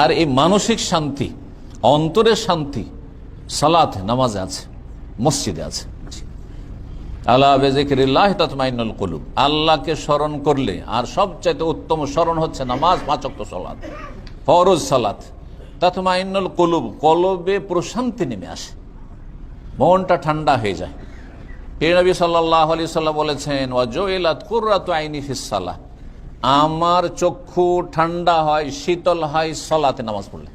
আর এই মানসিক শান্তি, অন্তরের শান্তি, সালাত নামাজে আছে, মসজিদে আছে। আল্লাহ বেজিকিল্লাহ তৎমাইনুল কলুব। আল্লাহকে স্মরণ করলে, আর সবচাইতে উত্তম স্মরণ হচ্ছে নামাজ পাঁচক্ত সালাত, ফরজ সালাত। তৎমাইনুল কলুব কলবে প্রশান্তি নেমে আসে। মনটা ঠান্ডা হয়ে যায়। এই নবী সাল্লাহ আলি সাল্লাম বলেছেন ওয়াজোয়েলাত কুর্রাত আইনি ফিসাল্লাহ আমার চক্ষু ঠান্ডা হয়, শীতল হয়, সলাতে নামাজ পড়লে।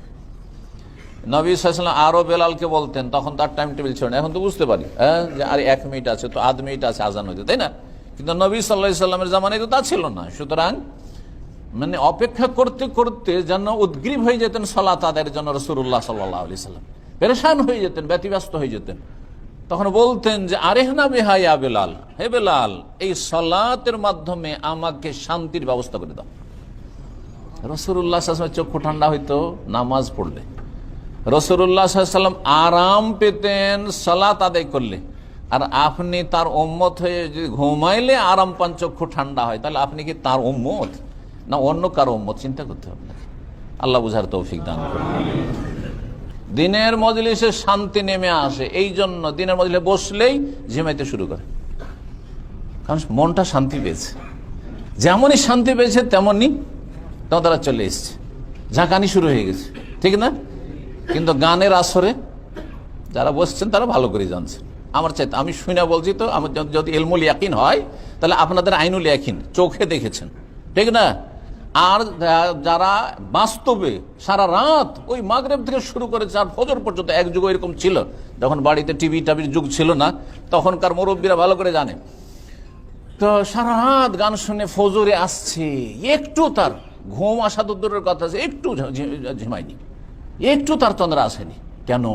নবী সাল্লাম আরও বেলালকে বলতেন, তখন তার টাইম টেবিল ছিল না, এখন তো বুঝতে পারি হ্যাঁ? যে আর এক মিনিট আছে তো, আধ মিনিট আছে, আজান হইতে, তাই না? কিন্তু নবী সাল্লাহ সাল্লামের জামানায় তো তা ছিল না। সুতরাং মানে অপেক্ষা করতে করতে যেন উদ্গ্রীব হয়ে যেতেন সলাত আদায়ের জন্য রসুল্লাহ সাল্লাহ আলি সাল্লাম পেরেশান হয়ে যেতেন, ব্যতিব্যস্ত হয়ে যেতেন। তখন বলতেন যে আরেহনা বেহাইয়া বেলাল। হে বেলাল, এই সলাতের মাধ্যমে আমাকে শান্তির ব্যবস্থা করে দাও। রসুল্লাহ চক্ষু ঠান্ডা হইতো, নামাজ পড়লে। রসুল্লাহ সাল্লাম আরাম পেতেন, সালাত আদায় করলে। আর আপনি তার ওম্মত হয়ে যদি ঘুমাইলে আরাম পান, চক্ষু ঠান্ডা হয়, তাহলে আপনি কি তার ওম্মত না অন্য কারও ওম্মত চিন্তা করতে হবে আল্লাহ বুঝার তৌফিক দান করুন। দিনের মজলিসে শান্তি নেমে আসে, এই জন্য দিনের মজলিসে বসলেই ঝিমাইতে শুরু করে। কারণ মনটা শান্তি পেয়েছে। যেমনই শান্তি পেয়েছে, তেমনই তারা চলে এসছে। ঝাঁকানি শুরু হয়ে গেছে। ঠিক না? কিন্তু গানের আসরে যারা বসছেন, তারা ভালো করে জানছেন। আমার চাইতে, আমি শুনে বলছি তো, আমার যদি এলমুল ইয়াকিন হয়, তাহলে আপনাদের আইনুল ইয়াকিন চোখে দেখেছেন। ঠিক না? আর যারা বাস্তবে সারা রাত ওই মাগরেব থেকে শুরু করে চার ফজর পর্যন্ত এক যুগ এরকম ছিল। যখন বাড়িতে টিভি টাভির যুগ ছিল না তখনকার মুরব্বীরা ভালো করে জানে। তো সারা রাত গান শুনে ফজরে আসছে একটু তার ঘুম আসা দূরের কথা আছে একটু ঝিমায়নি একটু তার তন্দ্রা আসেনি। কেন?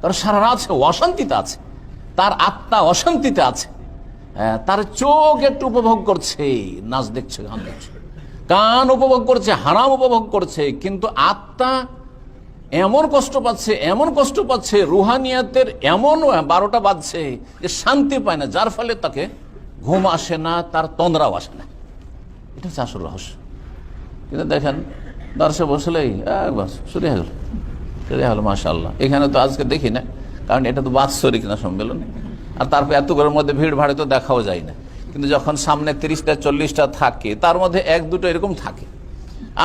কারণ সারা রাত সে অশান্তিতে আছে তার আত্মা অশান্তিতে আছে। হ্যাঁ, তার চোখ একটু উপভোগ করছে নাচ দেখছে গান দেখছে। কান উপভোগ করছে, হারাম উপভোগ করছে, কিন্তু আত্মা এমন কষ্ট পাচ্ছে, এমন কষ্ট পাচ্ছে, রুহানিয়াতের এমন বারোটা বাজছে যে শান্তি পায় না, যার ফলে তাকে ঘুম আসে না, তার তন্দ্রাও আসে না। এটা হচ্ছে আসল রহস্য। কিন্তু দেখেন দর্শে বসলেই শুরু হয়ে গেল, শুরু হয়ে গেল মাশাল্লাহ এখানে তো আজকে দেখি না, কারণ এটা তো বাৎসরিক না সম্মেলন। আর তারপর এত ঘরের মধ্যে ভিড় ভাড়ে তো দেখাও যায় না। কিন্তু যখন সামনে তিরিশটা, চল্লিশটা থাকে, তার মধ্যে এক, দুটো এরকম থাকে।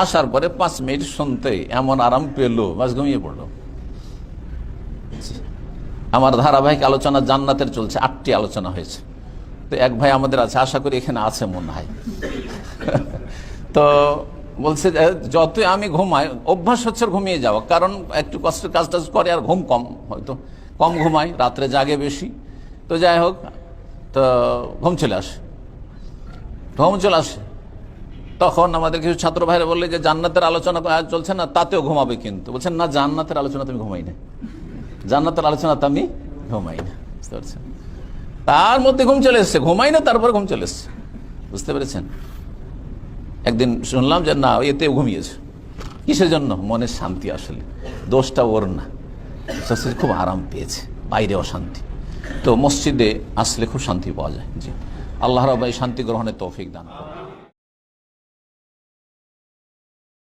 আসার পরে পাঁচ মিনিট শুনতে এমন আরাম পেল, বাস ঘুমিয়ে পড়ল। আমার ধারাবাহিক আলোচনা জান্নাতের চলছে, আটটি আলোচনা হয়েছে। তো এক ভাই আমাদের আছে, আশা করি এখানে আছে মনে হয়। তো বলছে যতই আমি ঘুমাই, অভ্যাস হচ্ছে ঘুমিয়ে যাওয়া, কারণ একটু কষ্টের কাজ টাজ করে আর ঘুম কম, হয়তো কম ঘুমাই, রাত্রে জাগে বেশি। তো যাই হোক তো ঘুম চলে আসে। ঘুম চলে আসে। তখন আমাদের কিছু ছাত্র ভাইরা বললে যে, জান্নাতের আলোচনা চলছে না, তাতেও ঘুমাবে কিন্তু। বলছেন, না, জান্নাতের আলোচনা তুমি ঘুমাই না। জান্নাতের আলোচনা তো আমি ঘুমাই না। বুঝতে পারছেন? তার মধ্যে ঘুম চলে এসছে। ঘুমাই না, তারপর ঘুম চলে এসছে। বুঝতে পেরেছেন? একদিন শুনলাম যে, না এতে ঘুমিয়েছে। কিসের জন্য? মনের শান্তি আসলে। দোষটা ওর না। খুব আরাম পেয়েছে। বাইরে অশান্তি। তো মসজিদে আসলে খুব শান্তি পাওয়া যায় জি আল্লাহ রবাই শান্তি গ্রহণের তৌফিক দান।